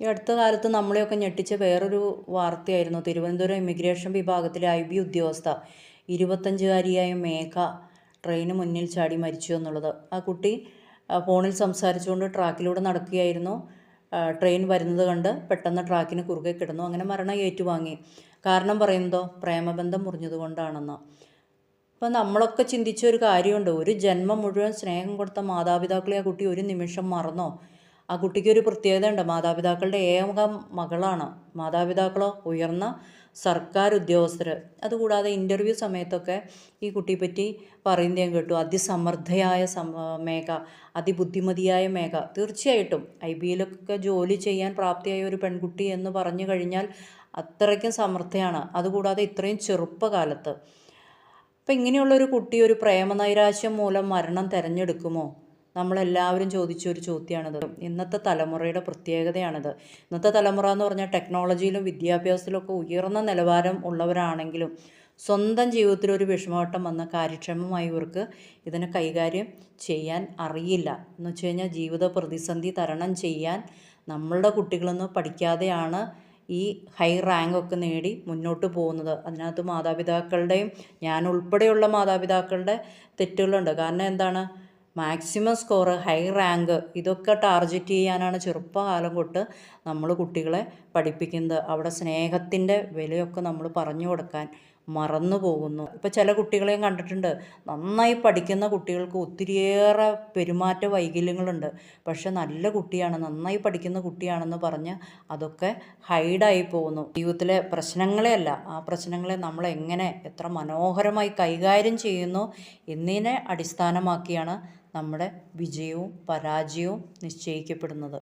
ഈ അടുത്ത കാലത്ത് നമ്മളെയൊക്കെ ഞെട്ടിച്ച വേറൊരു വാർത്തയായിരുന്നു. തിരുവനന്തപുരം ഇമിഗ്രേഷൻ വിഭാഗത്തിലെ ഐ ബി ഉദ്യോഗസ്ഥ ഇരുപത്തഞ്ചുകാരിയായ മേഘ ട്രെയിന് മുന്നിൽ ചാടി മരിച്ചു എന്നുള്ളത്. ആ കുട്ടി ഫോണിൽ സംസാരിച്ചുകൊണ്ട് ട്രാക്കിലൂടെ നടക്കുകയായിരുന്നു. ട്രെയിൻ വരുന്നത് കണ്ട് പെട്ടെന്ന് ട്രാക്കിന് കുറുകെ കിടന്നു. അങ്ങനെ മരണം ഏറ്റുവാങ്ങി. കാരണം പറയുന്നതോ? പ്രേമബന്ധം മുറിഞ്ഞതുകൊണ്ടാണെന്ന്. ഇപ്പം നമ്മളൊക്കെ ചിന്തിച്ച ഒരു കാര്യമുണ്ട്. ഒരു ജന്മം മുഴുവൻ സ്നേഹം കൊടുത്ത മാതാപിതാക്കളെ ആ കുട്ടി ഒരു നിമിഷം മറന്നോ? ആ കുട്ടിക്ക് ഒരു പ്രത്യേകത ഉണ്ട് മാതാപിതാക്കളുടെ ഏക മകളാണ്. മാതാപിതാക്കളോ ഉയർന്ന സർക്കാർ ഉദ്യോഗസ്ഥർ അതുകൂടാതെ ഇന്റർവ്യൂ സമയത്തൊക്കെ ഈ കുട്ടിയെപ്പറ്റി പറയുന്നത് ഞാൻ കേട്ടു. അതിസമർത്ഥയായ സമ മേഘ അതിബുദ്ധിമതിയായ മേഘ. തീർച്ചയായിട്ടും ഐ ബിയിലൊക്കെ ജോലി ചെയ്യാൻ പ്രാപ്തിയായ ഒരു പെൺകുട്ടി എന്ന് പറഞ്ഞു കഴിഞ്ഞാൽ അത്രയ്ക്കും സമർത്ഥയാണ്. അതുകൂടാതെ ഇത്രയും ചെറുപ്പകാലത്ത്. അപ്പം ഇങ്ങനെയുള്ളൊരു കുട്ടി ഒരു പ്രേമനൈരാശ്യം മൂലം മരണം തിരഞ്ഞെടുക്കുമോ? നമ്മളെല്ലാവരും ചോദിച്ച ഒരു ചോദ്യമാണിത് ഇന്നത്തെ തലമുറയുടെ പ്രത്യേകതയാണിത്. ഇന്നത്തെ തലമുറ എന്ന് പറഞ്ഞാൽ ടെക്നോളജിയിലും വിദ്യാഭ്യാസത്തിലൊക്കെ ഉയർന്ന നിലവാരം ഉള്ളവരാണെങ്കിലും സ്വന്തം ജീവിതത്തിൽ ഒരു വിഷമവട്ടം വന്ന കാര്യക്ഷമമായി ഇവർക്ക് ഇതിനെ കൈകാര്യം ചെയ്യാൻ അറിയില്ല. എന്ന് വെച്ച് കഴിഞ്ഞാൽ ജീവിത പ്രതിസന്ധി തരണം ചെയ്യാൻ നമ്മളുടെ കുട്ടികളൊന്നും പഠിക്കാതെയാണ് ഈ ഹൈ റാങ്ക് ഒക്കെ നേടി മുന്നോട്ട് പോകുന്നത്. അതിനകത്ത് മാതാപിതാക്കളുടെയും ഞാൻ ഉൾപ്പെടെയുള്ള മാതാപിതാക്കളുടെ തെറ്റുകളുണ്ട്. കാരണം എന്താണ്? മാക്സിമം സ്കോർ ഹൈ റാങ്ക് ഇതൊക്കെ ടാർജറ്റ് ചെയ്യാനാണ് ചെറുപ്പകാലം തൊട്ട് നമ്മൾ കുട്ടികളെ പഠിപ്പിക്കുന്നത്. അവിടെ സ്നേഹത്തിന്റെ വിലയൊക്കെ നമ്മൾ പറഞ്ഞു കൊടുക്കാൻ മറന്നു പോകുന്നു. ഇപ്പോൾ ചില കുട്ടികളെയും കണ്ടിട്ടുണ്ട്. നന്നായി പഠിക്കുന്ന കുട്ടികൾക്ക് ഒത്തിരിയേറെ പെരുമാറ്റ വൈകല്യങ്ങളുണ്ട്. പക്ഷെ നല്ല കുട്ടിയാണ് നന്നായി പഠിക്കുന്ന കുട്ടിയാണെന്ന് പറഞ്ഞ് അതൊക്കെ ഹൈഡായി പോകുന്നു. ജീവിതത്തിലെ പ്രശ്നങ്ങളെയല്ല ആ പ്രശ്നങ്ങളെ നമ്മൾ എങ്ങനെ എത്ര മനോഹരമായി കൈകാര്യം ചെയ്യുന്നു എന്നതിനെ അടിസ്ഥാനമാക്കിയാണ് നമ്മുടെ വിജയവും പരാജയവും നിശ്ചയിക്കപ്പെടുന്നത്.